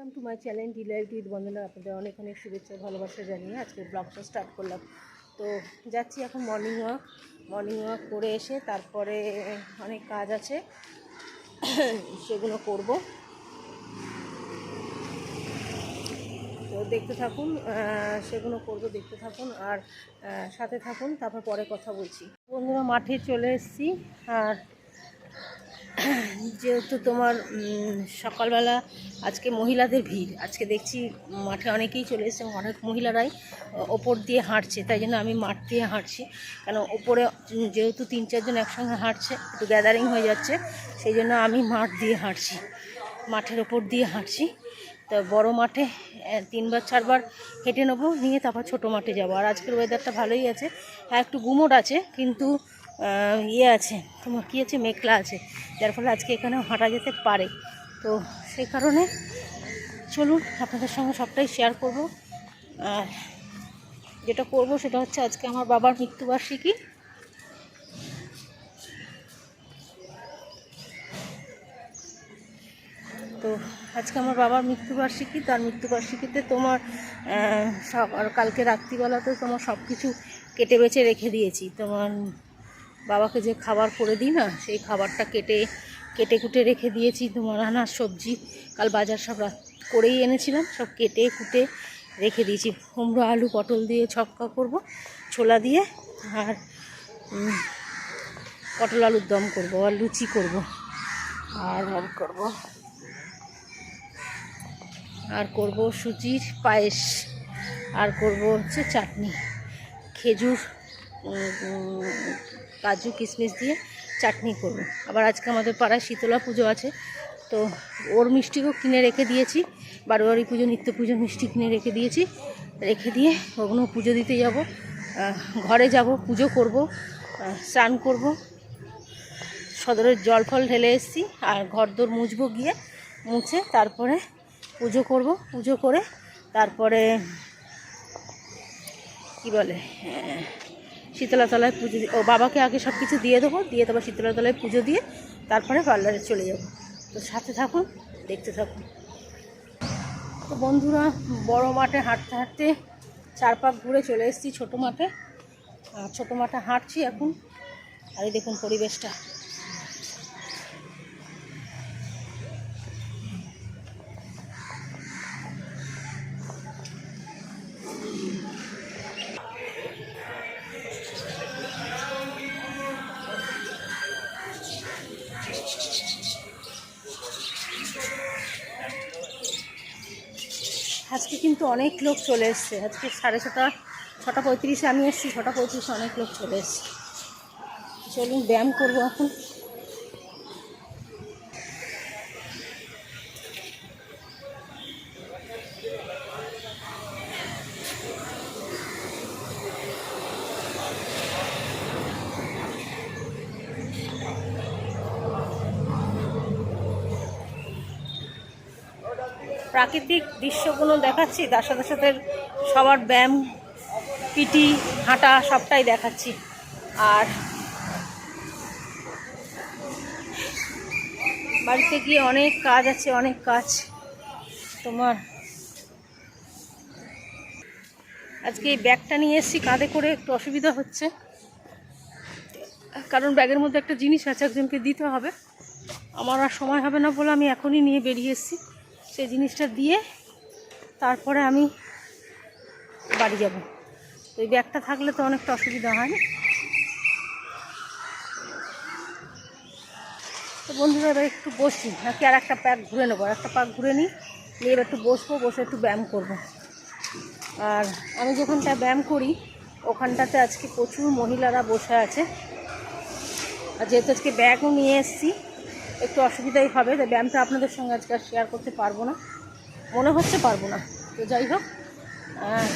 Welcome to my channel delight with Bandana আপনাদের অনেক অনেক শুভেচ্ছা, ভালোবাসা জানিয়ে আজকে ব্লগটা স্টার্ট করলাম। তো যাচ্ছি এখন মর্নিং ওয়াক মর্নিং ওয়াক করে এসে তারপরে অনেক কাজ আছে, সেগুলো করব। তো দেখতে থাকুন সেগুলো করব, দেখতে থাকুন আর সাথে থাকুন, তারপর পরে কথা বলছি। বন্ধুরা, মাঠে চলে এসেছি আর যেহেতু তোমার সকালবেলা আজকে মহিলাদের ভিড়। আজকে দেখছি মাঠে অনেকেই চলে এসেছে অনেক মহিলারাই ওপর দিয়ে হাঁটছে। তাই জন্য আমি মাঠ দিয়ে হাঁটছি। কেন ওপরে যেহেতু তিন চারজন একসঙ্গে হাঁটছে, একটু গ্যাদারিং হয়ে যাচ্ছে, সেই জন্য আমি মাঠ দিয়ে হাঁটছি। মাঠের ওপর দিয়ে হাঁটছি। তো বড় মাঠে তিনবার, চারবার হেঁটে নেব, নিয়ে তারপর ছোটো মাঠে যাব। আর আজকের ওয়েদারটা ভালোই আছে। হ্যাঁ একটু গুমোট আছে, কিন্তু ইয়ে আছে, তোমার কী আছে? মেঘলা আছে। যার ফলে আজকে এখানেও হাঁটা যেতে পারে। তো সেই কারণে চলুন, আপনাদের সঙ্গে সবটাই শেয়ার করব। আর যেটা করব সেটা হচ্ছে আজকে আমার বাবার মৃত্যুবার্ষিকী। তো আজকে আমার বাবার মৃত্যুবার্ষিকী, তার মৃত্যুবার্ষিকীতে তোমার সব, আর কালকে রাত্রিবেলাতে তোমার সব কিছু কেটে বেছে রেখে দিয়েছি। তোমার বাবাকে যে খাবার করে দিই না, সেই খাবারটা কেটে কেটে কুটে রেখে দিয়েছি। তোমার আনাজ সবজি, কাল বাজার সব করেই এনেছিলাম, সব কেটে কুটে রেখে দিয়েছি। কুমড়ো, আলু, পটল দিয়ে ছক্কা করব, ছোলা দিয়ে, আর পটল আলুর দম করব আর লুচি করব। আর আর করব? আর করব সুজির পায়েস। আর করব হচ্ছে চাটনি। খেজুর কাজু কিশমিশ দিয়ে চাটনি করব। আবার আজকে আমাদের পাড়ায় শীতলা পুজো আছে, তো ওর মিষ্টিও কিনে রেখে দিয়েছি। বারোয়ারি পুজো, নিত্য পুজো মিষ্টি কিনে রেখে দিয়েছি। রেখে দিয়ে ওগুলো পুজো দিতে যাব। ঘরে যাব, পুজো করব স্নান করব। সদরের জল ফল ঢেলে এসেছি, আর ঘরদোর মুছবো গিয়ে, মুছে তারপরে পুজো করব। পুজো করে তারপরে, কি বলে হ্যাঁ, শীতলা তলায় পুজো ও বাবাকে আগে সব কিছু দিয়ে দেবো দিয়ে তারপর শীতলাতলায় পুজো দিয়ে তারপরে পার্লারে চলে যাব। তো সাথে থাকুন দেখতে থাকুন। তো বন্ধুরা বড় মাঠে হাঁটতে হাঁটতে চার পাক ঘুরে চলে এসেছি ছোটো মাঠে। আর ছোটো মাঠে হাঁটছি এখন। আর দেখুন পরিবেশটা। আজকে কিন্তু অনেক লোক চলে এসছে। আজকে সাড়ে ছটা ছটা পঁয়ত্রিশে আমি এসেছি, ছটা পঁয়ত্রিশে অনেক লোক চলে এসছে। চলুন, ব্যায়াম করব এখন। প্রাকৃতিক দৃশ্যগুলো দেখাচ্ছি, তার সাথে সাথে সবার ব্যায়াম, পিটি, হাঁটা সবটাই দেখাচ্ছি। আর বাড়িতে গিয়ে অনেক কাজ আছে, অনেক কাজ। তোমার আজকে এই ব্যাগটা নিয়ে এসেছি, কাঁধে করে একটু অসুবিধা হচ্ছে। কারণ ব্যাগের মধ্যে একটা জিনিস আছে, একজনকে দিতে হবে। আমার আর সময় হবে না বলে আমি এখনই নিয়ে বেরিয়ে এসেছি। সেই জিনিসটা দিয়ে তারপরে আমি বাড়ি যাব। তো এই ব্যাগটা থাকলে তো অনেকটা অসুবিধা হয় না। তো বন্ধুরা, এবার একটু বসি। নাকি আর একটা প্যাক ঘুরে নেব। আর একটা প্যাক ঘুরে নিই। নিয়ে এবার একটু বসবো, বসে একটু ব্যায়াম করব। আর আমি যেখানটা ব্যায়াম করি, ওখানটাতে আজকে প্রচুর মহিলারা বসে আছে। আর যেহেতু আজকে ব্যাগও নিয়ে এসেছি, একটু অসুবিধাই হবে। তাই ব্যায়ামটা আপনাদের সঙ্গে আজকে শেয়ার করতে পারব না। মনে হচ্ছে পারব না। তো যাই হোক আহ,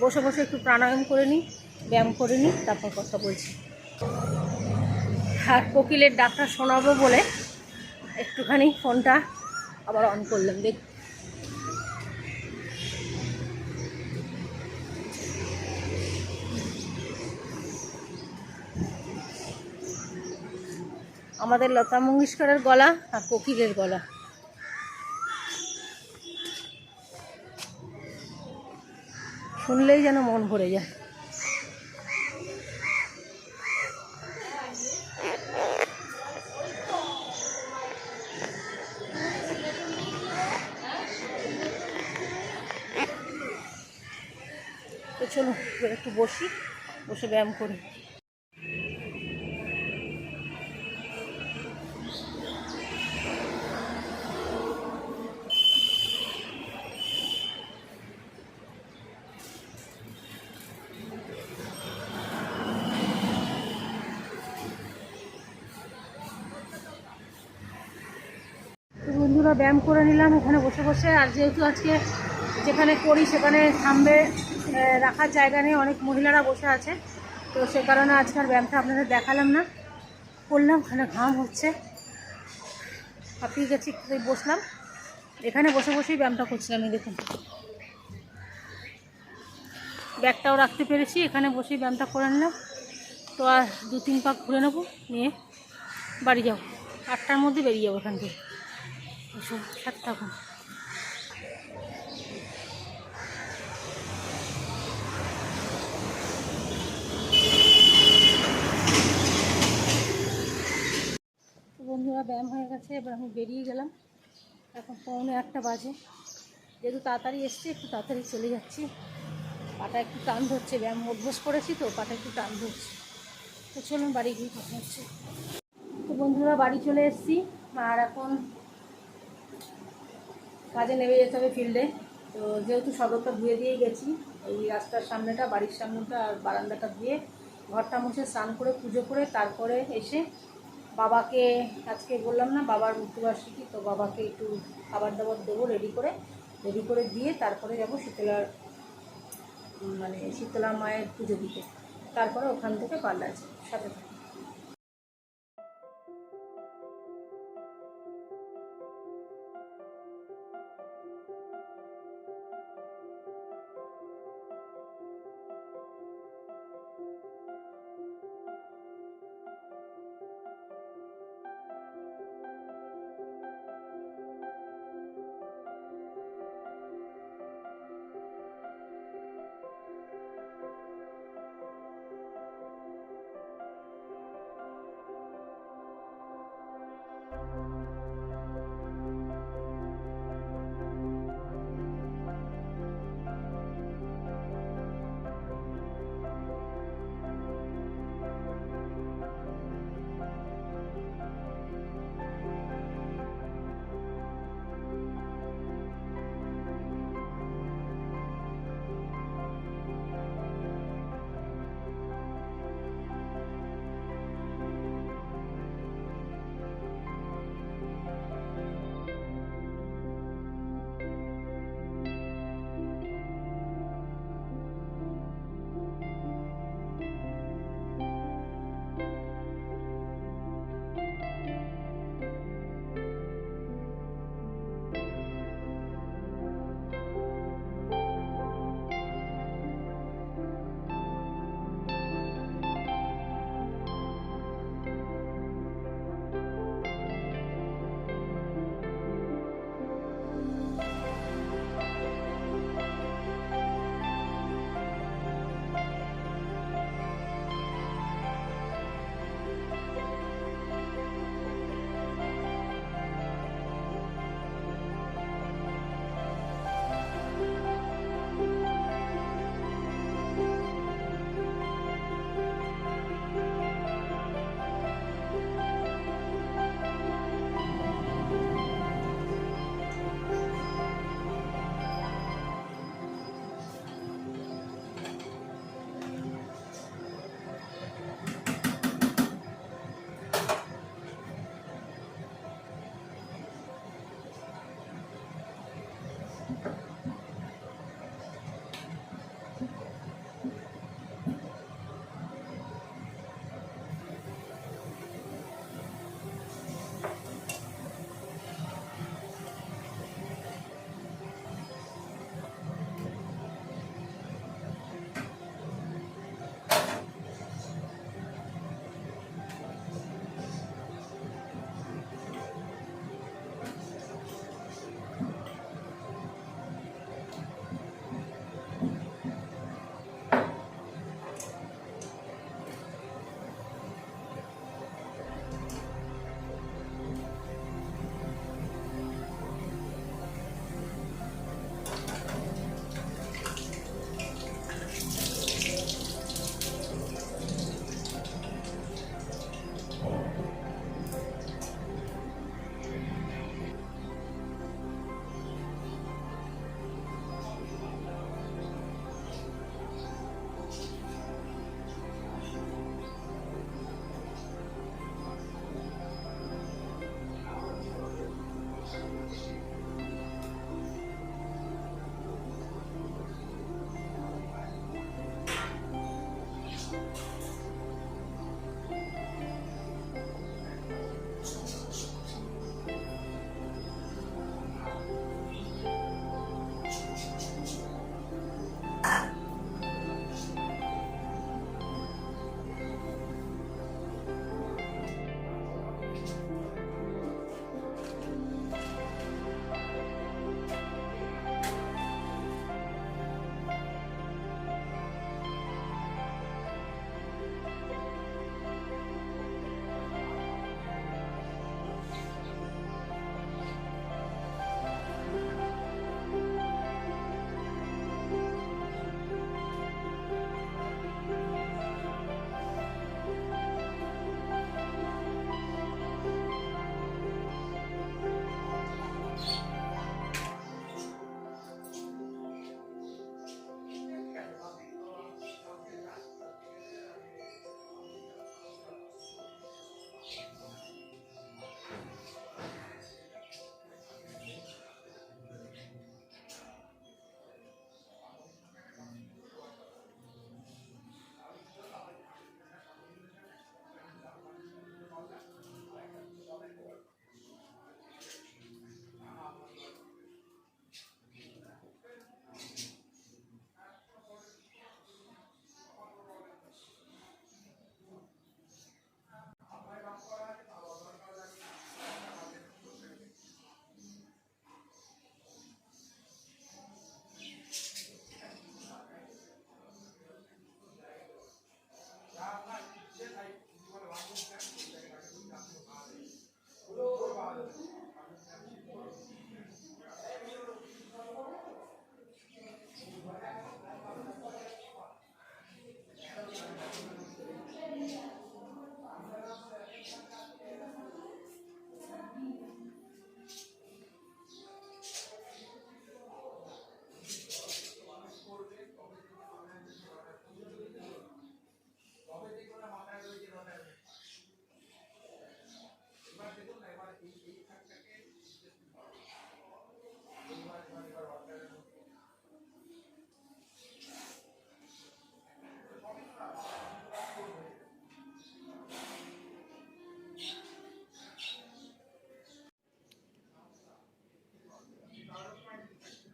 বসে বসে একটু প্রাণায়াম করে নিই ব্যায়াম করে নিই তারপর কথা বলছি। আর কোকিলের ডাক্তার শোনাবো বলে একটুখানি ফোনটা আবার অন করলাম দেখ। আমাদের লতা মঙ্গেশকরের গলা আর কোকিলের গলা। শুনলেই যেন মন ভরে যায়। চলো একটু বসি বসে ব্যায়াম করি। তো ব্যায়াম করে নিলাম এখানে বসে বসে। আর যেহেতু আজকে যেখানে করি, সেখানে সামনে রাখার জায়গা নেই, অনেক মহিলারা বসে আছে। তো সে কারণে আজকের ব্যায়ামটা আপনাদের দেখালাম না। করলাম, ওখানে ঘাম হচ্ছে। হাঁপিয়ে গেছি বসলাম। এখানে বসে বসেই ব্যায়ামটা করছিলাম এই দেখুন। ব্যাগটাও রাখতে পেরেছি, এখানে বসেই ব্যায়ামটা করে নিলাম। তো আর দু তিন পাক ঘুরে নেব, নিয়ে বাড়ি যাব। আটটার মধ্যে বেরিয়ে যাব এখান থেকে। এসো সাথে বন্ধুরা, ব্যায়াম হয়ে গেছে, এবার আমি বেরিয়ে গেলাম। এখন পৌনে একটা বাজে। যেহেতু তাড়াতাড়ি এসছি, একটু তাড়াতাড়ি চলে যাচ্ছি। পাটা একটু টান ধরছে, ব্যায়াম অভ্যাস করেছি তো, পাটা একটু টান ধরছে। তো চলুন, বাড়ি গিয়ে কথা হচ্ছে। তো বন্ধুরা, বাড়ি চলে এসেছি। আর এখন কাজে নেমে যেতে হবে ফিল্ডে তো যেহেতু সদরটা ধুয়ে দিয়ে গেছি, এই রাস্তার সামনেটা, বাড়ির সামনেটা আর বারান্দাটা ধুয়ে ঘরটা মুছে স্নান করে, পুজো করে তারপরে এসে বাবাকে, আজকে বললাম না, বাবার মৃত্যুবার্ষিকী তো বাবাকে একটু খাবার দাবার দেবো রেডি করে। রেডি করে দিয়ে তারপরে যাব শীতলার মানে শীতলা মায়ের পুজো দিতে। তারপরে ওখান থেকে পাল্লা আছে সাথে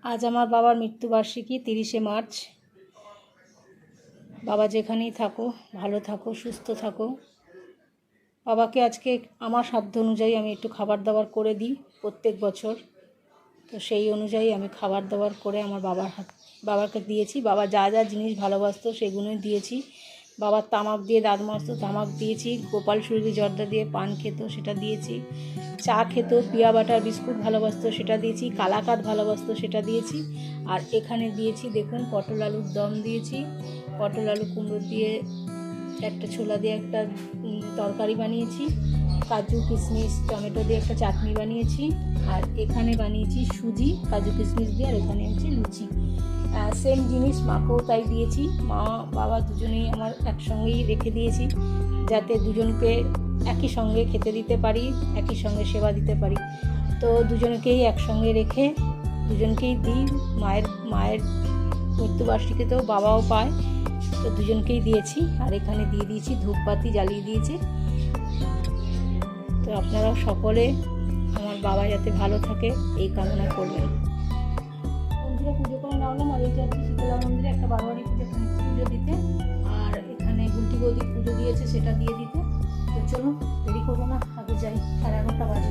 আজ আমার বাবার মৃত্যুবার্ষিকী তিরিশে মার্চ। বাবা যেখানেই থাকো, ভালো থাকো, সুস্থ থাকো। বাবাকে আজকে আমার সাধ্য অনুযায়ী আমি একটু খাবার দাবার করে দিই প্রত্যেক বছর। তো সেই অনুযায়ী আমি খাবার দাবার করে আমার বাবার হাত, বাবাকে দিয়েছি। বাবা যা যা জিনিস ভালোবাসতো সেগুলোই দিয়েছি। বাবার তামাক দিয়ে দাঁত মাস্ত তামাক দিয়েছি, গোপাল সুরগি জর্দা দিয়ে পান খেত, সেটা দিয়েছি। চা খেত, পিয়া বাটার বিস্কুট ভালোবাসতো সেটা দিয়েছি। কালাকাত ভালোবাসতো সেটা দিয়েছি। আর এখানে দিয়েছি, দেখুন, পটল আলুর দম দিয়েছি। পটল আলু কুমড়ো দিয়ে একটা ছোলা দিয়ে একটা তরকারি বানিয়েছি। কাজু, কিশমিশ, টমেটো দিয়ে একটা চাটনি বানিয়েছি। আর এখানে বানিয়েছি সুজি, কাজু, কিশমিশ দিয়ে, আর এখানে হচ্ছে লুচি। সেম জিনিস মাকেও তাই দিয়েছি। মা, বাবা দুজনেই আমার একসঙ্গেই রেখে দিয়েছি, যাতে দুজনকে একই সঙ্গে খেতে দিতে পারি, একই সঙ্গে সেবা দিতে পারি। তো দুজনকেই একসঙ্গে রেখে দুজনকেই দিই। মায়ের মায়ের মৃত্যুবার্ষিকীতেও বাবাও পায়। তো দুজনকেই দিয়েছি আর এখানে দিয়ে দিয়েছি ধূপবাতি জ্বালিয়ে দিয়েছি। তো আপনারা সকলে আমার বাবা যাতে ভালো থাকে এই কামনা করবেন। মন্দিরে পুজো করে নামলাম আর এইটা হচ্ছে শীতলা মন্দিরে একটা বারোয়ারি পুজো পুজো দিতে। আর এখানে গুলটি বৌদি পুজো দিয়েছে সেটা দিয়ে দিতে। তো চলুন দেরি করব না আগে যাই সাড়ে এগারোটা বাজে।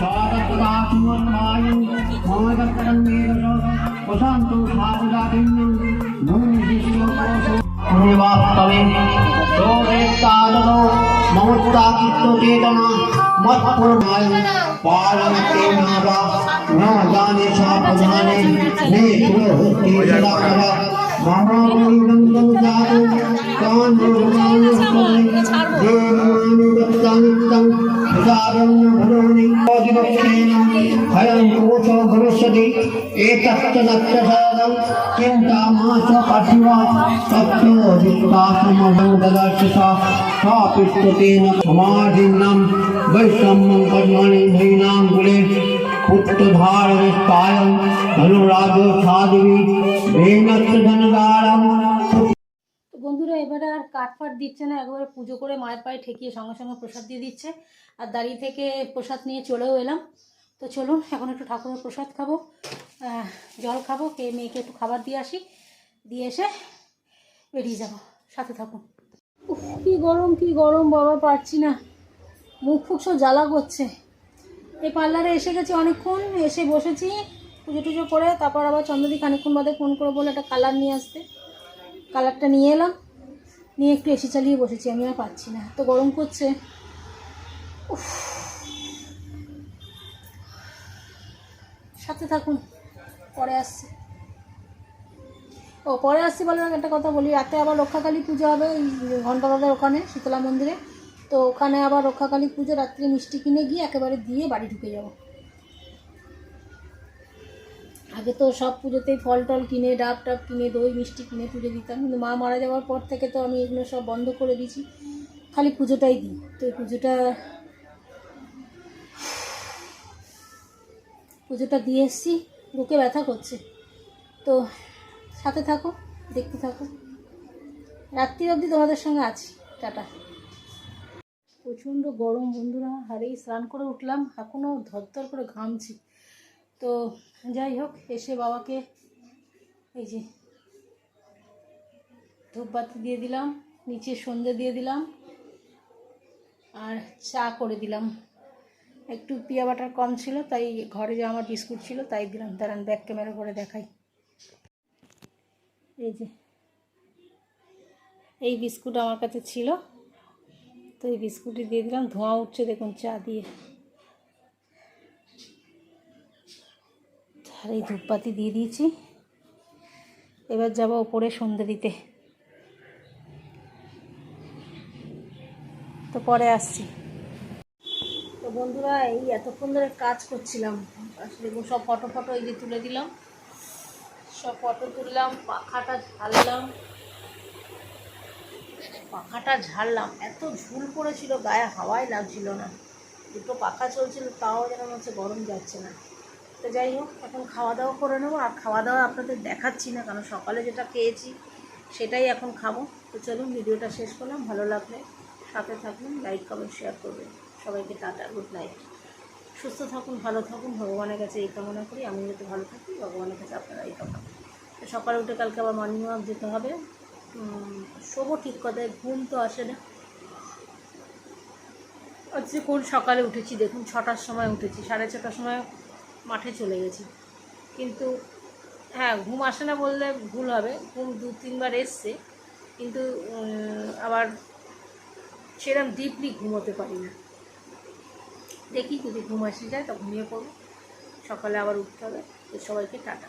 সাদত্তাত্মত্মায়ু মহাদত্তং মেদস প্রশান্ত সাবদাদিন্যং ভূমি বিশ্বকোশো বাস্তবে সোবেত্তাদো মমত্তাকিত্ত চেতনা মৎপূর্ণায় পালনতে নাবা ন জানে সাপজানে নে সুরহতি সদাকর মম পরিবন্ধন জাতু কান রূপান করে দেবানি দত্তানিত্যং প্রসাদং ভরণি भविष्यति एतच्च नक्षसादं चिन्ता मा च कठिना सत्योऽधिष्ठासमदं ददासि सा सा पिष्टतेन समाधिन्नं वैषम्यं कर्माणि भैनां कुले पुत्रधारविस्तायं धनुराजो साध्वी भेनस्य धनदारम् তো বন্ধুরা এবারে আর কাঠ ফাট দিচ্ছে না একবারে পুজো করে মায়ের পায়ে ঠেকিয়ে সঙ্গে সঙ্গে প্রসাদ দিয়ে দিচ্ছে আর দাঁড়িয়ে থেকে প্রসাদ নিয়ে চলেও এলাম তো চলুন এখন একটু ঠাকুরের প্রসাদ খাবো আহ, জল খাবো খেয়ে মেয়েকে একটু খাবার দিয়ে আসি দিয়ে এসে বেরিয়ে যাব সাথে থাকুন উফ কি গরম কি গরম বাবা পারছি না মুখ ফুক সব জ্বালা করছে এই পার্লারে এসে গেছি অনেকক্ষণ, এসে বসেছি পুজো টুজো করে, তারপর আবার চন্দ্রদি খানিক্ষণ বাদে ফোন করে বলে একটা কালার নিয়ে আসতে। কালারটা নিয়ে এলাম, নিয়ে একটু এসি চালিয়ে বসেছি, আমি আর পাচ্ছি না তো গরম করছে। সাথে থাকুন, পরে আসছি। ও, পরে আসছি বলে একটা কথা বলি, রাতে আবার রক্ষাকালী পুজো হবে, এই ঘন্টাবাদের ওখানে, শীতলা মন্দিরে। তো ওখানে আবার রক্ষাকালী পুজো, রাত্রি মিষ্টি কিনে গিয়ে একেবারে দিয়ে বাড়ি ঢুকে যাব। আগে তো সব পুজোতেই ফল টল কিনে, ডাব টাব কিনে, দই মিষ্টি কিনে পুজো দিতাম। কিন্তু মা মারা যাওয়ার পর থেকে তো আমি এগুলো সব বন্ধ করে দিয়েছি। খালি পুজোটাই দিই। তো এই পুজোটা পুজোটা দিয়ে এসছি। বুকে ব্যথা করছে। তো সাথে থাকো, দেখতে থাকো। রাত্রি অবধি তোমাদের সঙ্গে আছি। টাটা। প্রচণ্ড গরম, বন্ধুরা। হারেই স্নান করে উঠলাম এখনও ধরধর করে ঘামছি। তো যাই হোক, এসে বাবাকে এই যে ধূপবাতি দিয়ে দিলাম, নিচে সন্ধে দিয়ে দিলাম, আর চা করে দিলাম। একটু পিয়া বাটার কম ছিল, তাই ঘরে যে আমার বিস্কুট ছিল, তাই দিলাম। দাঁড়ান ব্যাক ক্যামেরা করে দেখাই। এই যে, এই বিস্কুট আমার কাছে ছিল। তো এই বিস্কুটই দিয়ে দিলাম, ধোঁয়া উঠছে, দেখুন চা দিয়ে। আর এই ধূপপাতি দিয়ে দিয়েছি। এবার যাব ওপরে সন্ধে দিতে। তো পরে আসছি। তো বন্ধুরা, এই এতক্ষণ ধরে কাজ করছিলাম। আসলে সব ফটো ফটো এই যে তুলে দিলাম। সব ফটো তুললাম পাখাটা ঝাড়লাম। পাখাটা ঝাড়লাম। এত ঝুল পড়েছিল গায়ে হাওয়াই লাগছিল না। দুটো পাখা চলছিল, তাও যেন হচ্ছে গরম যাচ্ছে না। তো যাই হোক, এখন খাওয়া দাওয়া করে নেব। আর খাওয়া দাওয়া আপনাদের দেখাচ্ছি না, কারণ সকালে যেটা খেয়েছি সেটাই এখন খাব। তো চলুন, ভিডিওটা শেষ করলাম। ভালো লাগলে সাথে থাকুন, লাইক, কমেন্ট, শেয়ার করবেন। সবাইকে টাটা, গুড নাইট। সুস্থ থাকুন, ভালো থাকুন। ভগবানের কাছে এই কামনা করি। আমি যাতে ভালো থাকি, ভগবানের কাছে আপনারা এই কামনা সকালে উঠে কালকে আবার মর্নিং ওয়াক যেতে হবে। শোবো ঠিক কথায় ঘুম তো আসে না। আজকে কোন সকালে উঠেছি দেখুন, ছটার সময় উঠেছি, সাড়ে ছটার সময় মাঠে চলে গেছি। কিন্তু হ্যাঁ ঘুম আসে না বললে ভুল হবে, ঘুম দু তিনবার এসছে, কিন্তু আবার সেরকম ডিপলি ঘুমোতে পারি না। দেখি যদি ঘুম আসে যায়, তো ঘুমিয়ে পড়ব। সকালে আবার উঠতে হবে সবাইকে টাটা।